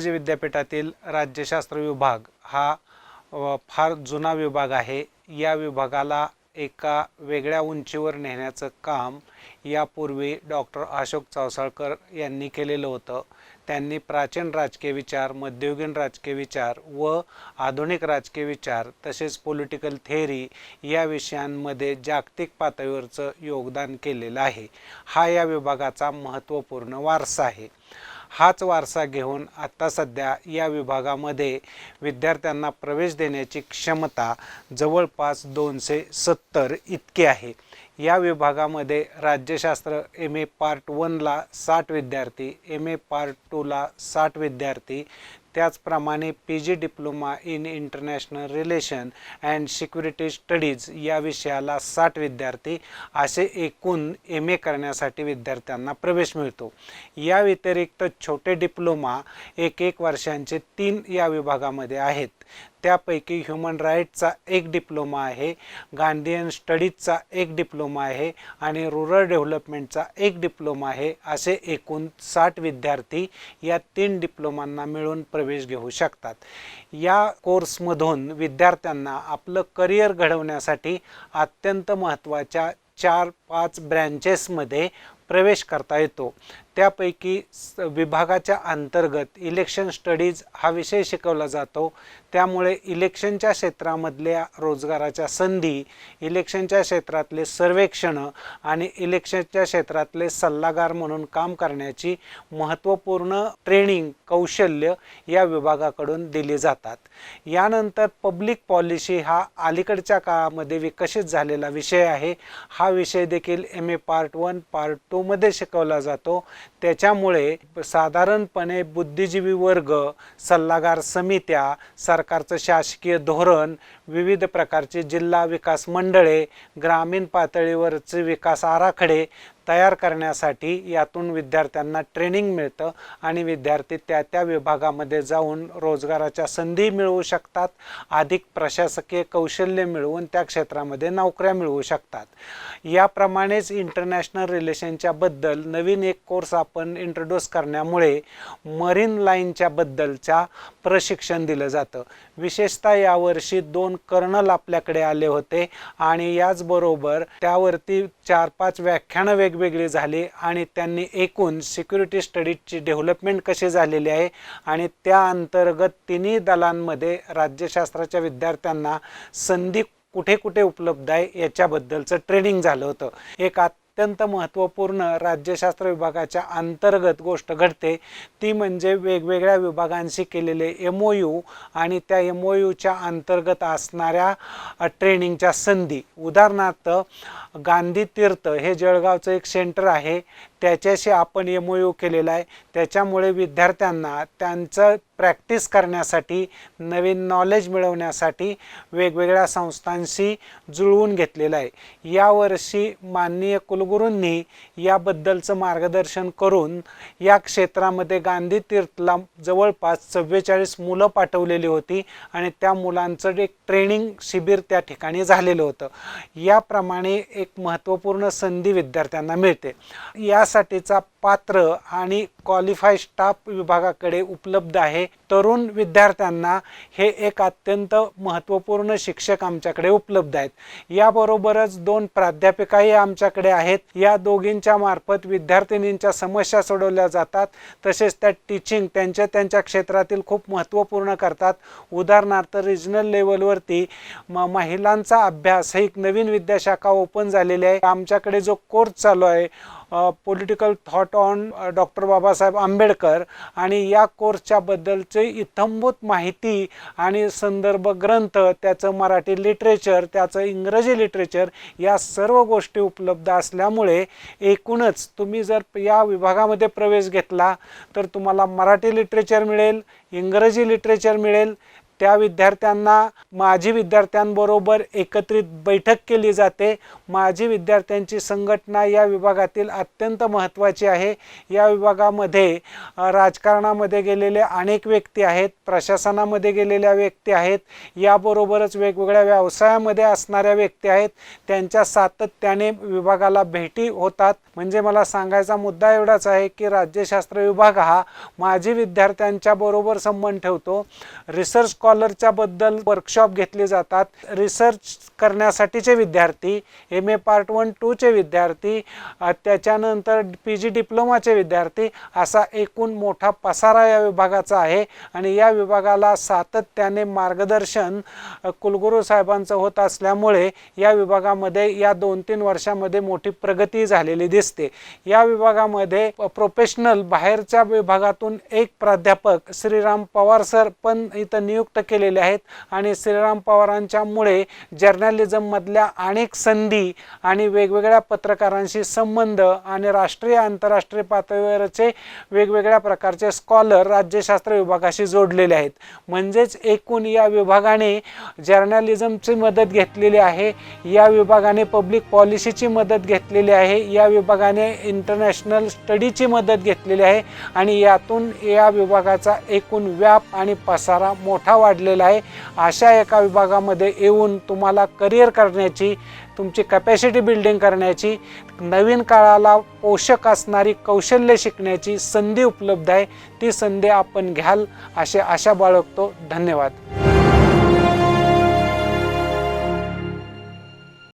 शिवाजी विद्यापीठातील राज्यशास्त्र विभाग हा फार जुना विभाग आहे. या विभागाला एका वेगळ्या उंचीवर नेण्याचं काम यापूर्वी डॉक्टर अशोक चौसाळकर यांनी केलेलं होतं. त्यांनी प्राचीन राजकीय विचार मध्ययुगीन राजकीय विचार व आधुनिक राजकीय विचार तसेच पॉलिटिकल थेअरी या विषयांमध्ये जागतिक पातळीवरचं योगदान केलेलं आहे. हा या विभागाचा महत्त्वपूर्ण वारसा आहे. हाच वारसा घेऊन आत्ता सध्या या विभागामध्ये विद्यार्थ्यांना प्रवेश देण्याची क्षमता जवळपास दोनशे सत्तर इतकी आहे. या विभागामध्ये राज्यशास्त्र एम ए पार्ट वनला साठ विद्यार्थी एम ए पार्ट टूला साठ विद्यार्थी त्याचप्रमाणे P G diploma in international relation and security studies या विषयाला साठ विद्यार्थी असे एकूण एम ए करण्यासाठी विद्यार्थ्यांना प्रवेश मिळतो. या व्यतिरिक्त छोटे डिप्लोमा एक एक वर्षांचे तीन या विभागामध्ये आहेत. त्यापैकी ह्युमन राईटचा एक डिप्लोमा आहे गांधीयन स्टडीजचा एक डिप्लोमा आहे आणि रुरल डेव्हलपमेंटचा एक डिप्लोमा आहे असे एकूण साठ विद्यार्थी या तीन डिप्लोमांना मिळून प्रवेश प्रवेश घेऊ शकतात. या कोर्समधून विद्यार्थ्यांना आपलं करिअर घडवण्यासाठी अत्यंत महत्त्वाच्या चार पाच ब्रँचेसमध्ये प्रवेश करता येतो. त्यापैकी स- विभागाच्या अंतर्गत इलेक्शन स्टडीज हा विषय शिकवला जातो. त्यामुळे इलेक्शनच्या क्षेत्रामधल्या रोजगाराच्या संधी इलेक्शनच्या क्षेत्रातले सर्वेक्षणं आणि इलेक्शनच्या क्षेत्रातले सल्लागार म्हणून काम करण्याची महत्त्वपूर्ण ट्रेनिंग कौशल्य या विभागाकडून दिली जातात. यानंतर पब्लिक पॉलिसी हा अलीकडच्या काळामध्ये विकसित झालेला विषय आहे. हा विषय देखील M A part one part टूमध्ये शिकवला जातो. त्याच्यामुळे साधारणपणे बुद्धिजीवी वर्ग सल्लागार समित्या सरकारचं शासकीय धोरण विविध प्रकारचे जिल्हा विकास मंडळे ग्रामीण पातळीवरचे विकास आराखडे तयार करण्यासाठी यातून विद्यार्थ्यांना ट्रेनिंग मिळतं आणि विद्यार्थी त्या त्या विभागामध्ये जाऊन रोजगाराच्या संधी मिळवू शकतात अधिक प्रशासकीय कौशल्य मिळवून त्या क्षेत्रामध्ये नोकऱ्या मिळवू शकतात. याप्रमाणेच इंटरनॅशनल रिलेशनच्या बद्दल नवीन एक कोर्स आपण इंट्रोड्यूस करण्यामुळे मरीन लाईनच्या बद्दलच्या प्रशिक्षण दिलं जातं. विशेषतः यावर्षी दोन कर्नल आपल्याकडे आले होते आणि याचबरोबर त्यावरती चार पाच व्याख्यानं वेगवेगळे झाले आणि त्यांनी एकूण सिक्युरिटी स्टडीजची डेव्हलपमेंट कशी झालेली आहे आणि त्या अंतर्गत तिन्ही दलांमध्ये राज्यशास्त्राच्या विद्यार्थ्यांना संधी कुठे कुठे उपलब्ध आहे याच्याबद्दलचं ट्रेनिंग झालं होतं. एक अत्यंत महत्त्वपूर्ण राज्यशास्त्र विभागाच्या अंतर्गत गोष्ट घडते. ती म्हणजे वेगवेगळ्या विभागांशी केलेले एम ओ यू आणि त्या एम ओ यूच्या अंतर्गत असणाऱ्या ट्रेनिंगच्या संधी. उदाहरणार्थ गांधी तीर्थ हे जळगावचं एक सेंटर आहे. त्याच्याशी आपण एम ओ यू केलेला आहे. त्याच्यामुळे विद्यार्थ्यांना त्यांचं प्रॅक्टिस करण्यासाठी नवीन नॉलेज मिळवण्यासाठी वेगवेगळ्या संस्थांशी जुळवून घेतलेलं आहे. यावर्षी माननीय कुलगुरूंनी याबद्दलचं मार्गदर्शन करून या क्षेत्रामध्ये गांधी तीर्थला जवळपास चव्वेचाळीस मुलं पाठवलेली होती आणि त्या मुलांचं एक ट्रेनिंग शिबिर त्या ठिकाणी झालेलं होतं. याप्रमाणे एक महत्त्वपूर्ण संधी विद्यार्थ्यांना मिळते. या यासाठीचा पात्र आणि क्वालिफाय स्टाफ विभागाकडे उपलब्ध आहे. तरुण विद्यार्थ्यांना हे एक अत्यंत महत्त्वपूर्ण शिक्षक आमच्याकडे उपलब्ध आहेत. याबरोबरच दोन प्राध्यापिकाही आमच्याकडे आहेत. या दोघींच्या मार्फत विद्यार्थिनींच्या समस्या सोडवल्या जातात. तसेच त्या टीचिंग त्यांच्या त्यांच्या क्षेत्रातील खूप महत्त्वपूर्ण करतात. उदाहरणार्थ रिजनल लेवलवरती म महिलांचा अभ्यास ही एक नवीन विद्याशाखा ओपन झालेली आहे. आमच्याकडे जो कोर्स चालू आहे political thought on doctor Babasaheb Ambedkar आणि या कोर्सच्या बद्दलचे इत्थंभूत माहिती आणि संदर्भ ग्रंथ त्याचं मराठी लिटरेचर त्याचं इंग्रजी लिटरेचर या सर्व गोष्टी उपलब्ध असल्यामुळे एकूणच तुम्ही जर या विभागामध्ये प्रवेश घेतला तर तुम्हाला मराठी लिटरेचर मिळेल इंग्रजी लिटरेचर मिळेल त्या विद्यार्थ्यांना माजी विद्यार्थ्यांबरोबर एकत्रित बैठक केली जाते. माजी विद्यार्थ्यांची संघटना या विभागातील अत्यंत महत्त्वाची आहे. या विभागामध्ये राजकारणामध्ये गेलेले अनेक व्यक्ती आहेत प्रशासनामध्ये गेलेल्या व्यक्ती आहेत याबरोबरच वेगवेगळ्या व्यवसायामध्ये असणाऱ्या व्यक्ती आहेत. त्यांच्या सातत्याने विभागाला भेटी होतात. म्हणजे मला सांगायचा मुद्दा एवढाच आहे की राज्यशास्त्र विभाग हा माजी विद्यार्थ्यांच्या बरोबर संबंध ठेवतो. रिसर्च स्कॉलरच्या बद्दल वर्कशॉप घेतले जातात. रिसर्च करण्यासाठीचे विद्यार्थी एम ए पार्ट वन टूचे विद्यार्थी त्याच्यानंतर पी जी डिप्लोमाचे विद्यार्थी असा एकूण मोठा पसारा या विभागाचा आहे. आणि या विभागाला सातत्याने मार्गदर्शन कुलगुरू साहेबांचं होत असल्यामुळे या विभागामध्ये या दोन तीन वर्षामध्ये मोठी प्रगती झालेली दिसते. या विभागामध्ये प्रोफेशनल बाहेरच्या विभागातून एक प्राध्यापक श्रीराम पवार सर पण इथं नियुक्त केलेले आहेत. आणि श्रीराम पवारांच्यामुळे जर्नलिझममधल्या अनेक संधी आणि वेगवेगळ्या पत्रकारांशी संबंध आणि राष्ट्रीय आंतरराष्ट्रीय पातळीवरचे वेगवेगळ्या प्रकारचे स्कॉलर राज्यशास्त्र विभागाशी जोडलेले आहेत. म्हणजेच एकूण या विभागाने जर्नलिझमची मदत घेतलेली आहे. या विभागाने पब्लिक पॉलिसीची मदत घेतलेली आहे. या विभागाने इंटरनॅशनल स्टडीची मदत घेतलेली आहे. आणि यातून या विभागाचा एकूण व्याप आणि पसारा मोठा वाढलेलं आहे. अशा एका विभागामध्ये येऊन तुम्हाला करिअर करण्याची तुमची कॅपॅसिटी बिल्डिंग करण्याची नवीन काळाला पोषक असणारी कौशल्य शिकण्याची संधी उपलब्ध आहे. ती संधी आपण घ्याल असे आशा बाळगतो. धन्यवाद.